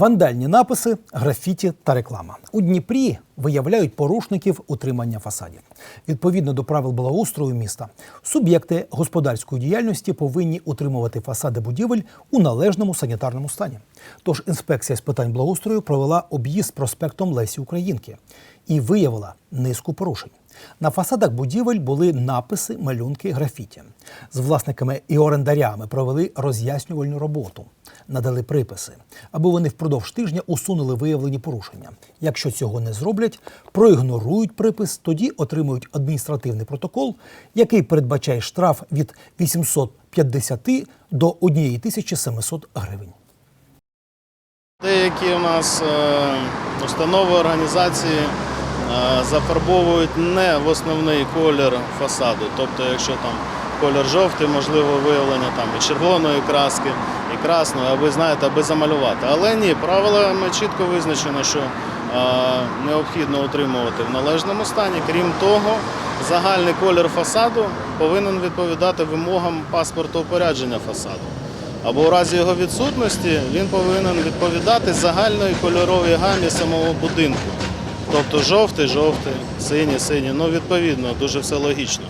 Вандальні написи, графіті та реклама у Дніпрі виявляють порушників утримання фасадів. Відповідно до правил благоустрою міста, суб'єкти господарської діяльності повинні утримувати фасади будівель у належному санітарному стані. Тож інспекція з питань благоустрою провела об'їзд проспектом Лесі Українки і виявила низку порушень. На фасадах будівель були написи, малюнки, графіті. З власниками і орендарями провели роз'яснювальну роботу, надали приписи, аби вони впродовж тижня усунули виявлені порушення. Якщо цього не зроблять, проігнорують припис, тоді отримують адміністративний протокол, який передбачає штраф від 850 до 1700 гривень. Деякі у нас е, установи організації зафарбовують не в основний колір фасаду. Тобто, якщо там колір жовтий, можливо виявлення там і червоної краски, і красної, аби знаєте, аби замалювати. Але ні, правилами чітко визначено, що необхідно утримувати в належному стані. Крім того, загальний колір фасаду повинен відповідати вимогам паспорту паспортоупорядження фасаду або у разі його відсутності він повинен відповідати загальної кольоровій гамі самого будинку. Тобто жовтий, жовтий, синій, синій. Ну, відповідно, дуже все логічно.